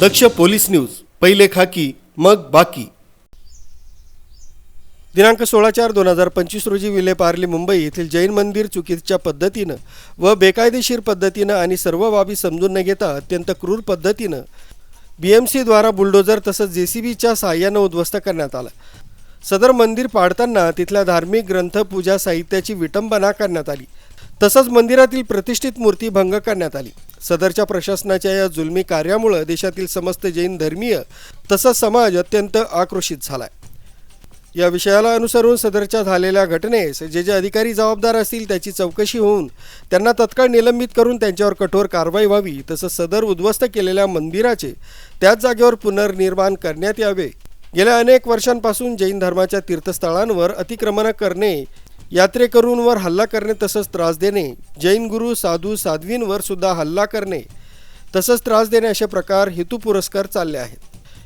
दक्ष police news पहिले खाकी मग बाकी. दिनांक सोळा चार दोन हजार पंचवीस रोजी विलेपार्ली मुंबई येथील जैन मंदिर चुकीच्या पद्धतीनं व बेकायदेशीर पद्धतीनं आणि सर्व बाबी समजून न घेता अत्यंत क्रूर पद्धतीनं बी एम सीद्वारा बुलडोजर तसंच जे सी बीच्या साह्यानं उद्ध्वस्त करण्यात आला. सदर मंदिर पाडताना तिथल्या धार्मिक ग्रंथ पूजा साहित्याची विटंबना करण्यात आली. तसंच मंदिरातील प्रतिष्ठित मूर्ती भंग करण्यात आली. सदरच्या प्रशासनाच्या या जुलमी कार्यामुळं देशातील समस्त जैन धर्मीय तसा समाज अत्यंत आक्रोशित झालाय. या विषयाला अनुसरून सदरच्या झालेल्या घटनेस जे जे अधिकारी जबाबदार असतील त्याची चौकशी होऊन त्यांना तत्काळ निलंबित करून त्यांच्यावर कठोर कारवाई व्हावी तसंच सदर उद्ध्वस्त केलेल्या मंदिराचे त्याच जागेवर पुनर्निर्माण करण्यात यावे. गेल्या अनेक वर्षांपासून जैन धर्माच्या तीर्थस्थळांवर अतिक्रमण करणे यात्रेकरूंवर हल्ला करणे तसंच त्रास देणे जैन गुरु साधू साध्वींवर सुद्धा हल्ला करणे तसंच त्रास देणे असे प्रकार हेतू पुरस्कार चालले आहेत.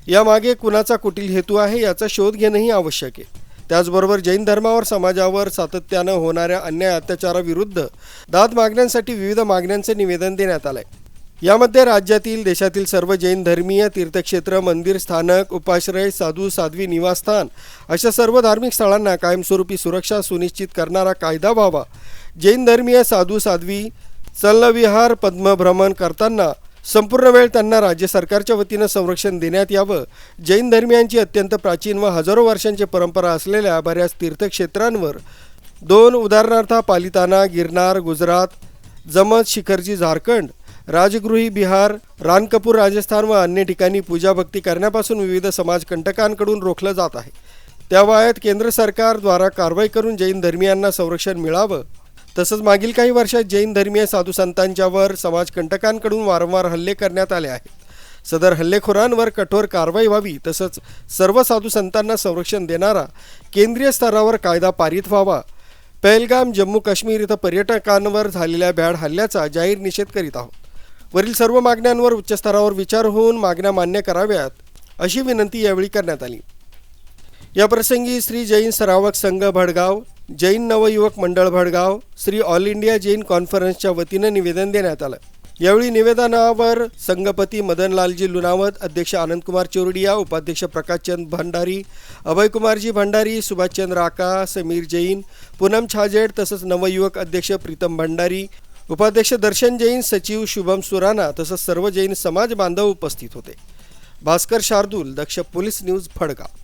यामागे कुणाचा कुटील हेतू आहे याचा शोध घेणंही आवश्यक आहे. त्याचबरोबर जैन धर्मावर समाजावर सातत्यानं होणाऱ्या अन्याय अत्याचाराविरुद्ध दाद मागण्यांसाठी विविध मागण्यांचे निवेदन देण्यात आलं आहे यामध्ये राज्यातील देशातील सर्व जैन धर्मीय तीर्थक्षेत्र मंदिर स्थानक उपाश्रय साधू साध्वी निवासस्थान अशा सर्व धार्मिक स्थळांना कायमस्वरूपी सुरक्षा सुनिश्चित करणारा कायदा व्हावा. जैन धर्मीय साधू साध्वी चलनविहार पद्मभ्रमण करताना संपूर्ण वेळ त्यांना राज्य सरकारच्या वतीनं संरक्षण देण्यात यावं. जैन धर्मियांची अत्यंत प्राचीन व हजारो वर्षांची परंपरा असलेल्या बऱ्याच तीर्थक्षेत्रांवर दोन उदाहरणार्थ पालिताना गिरनार गुजरात जमत शिखरजी झारखंड राजगृही बिहार रानकपूर राजस्थान व अन्य ठिकाणी पूजाभक्ती करण्यापासून विविध समाजकंटकांकडून रोखलं जात आहे. त्या वयात केंद्र सरकारद्वारा कारवाई करून जैन धर्मियांना संरक्षण मिळावं तसंच मागील काही वर्षात जैन धर्मीय साधू संतांच्यावर समाजकंटकांकडून वारंवार हल्ले करण्यात आले आहेत. सदर हल्लेखोरांवर कठोर कारवाई व्हावी तसंच सर्व साधू संतांना संरक्षण देणारा केंद्रीय स्तरावर कायदा पारित व्हावा. पहलगाम जम्मू काश्मीर इथं पर्यटकांवर झालेल्या भ्याड हल्ल्याचा जाहीर निषेध करीत आहोत. वरील सर्व मागण्यांवर उच्चस्तरावर विचार होऊन मागण्या मान्य कराव्यात अशी विनंती यावेळी करण्यात आली. याप्रसंगी श्री जैन सरावक संघ भडगाव जैन नवयुवक मंडळ भडगाव श्री ऑल इंडिया जैन कॉन्फरन्सच्या वतीनं निवेदन देण्यात आलं. यावेळी निवेदनावर संघपती मदनलालजी लुनावत अध्यक्ष आनंदकुमार चोरडिया उपाध्यक्ष प्रकाशचंद भंडारी अभयकुमारजी भंडारी सुभाषचंद्र राका समीर जैन पूनम छाजेड तसंच नवयुवक अध्यक्ष प्रीतम भंडारी उपाध्यक्ष दर्शन जैन सचिव शुभम सुराणा तसंच सर्व जैन समाज बांधव उपस्थित होते. Bhaskar Shardul Daksh police news फडगाव.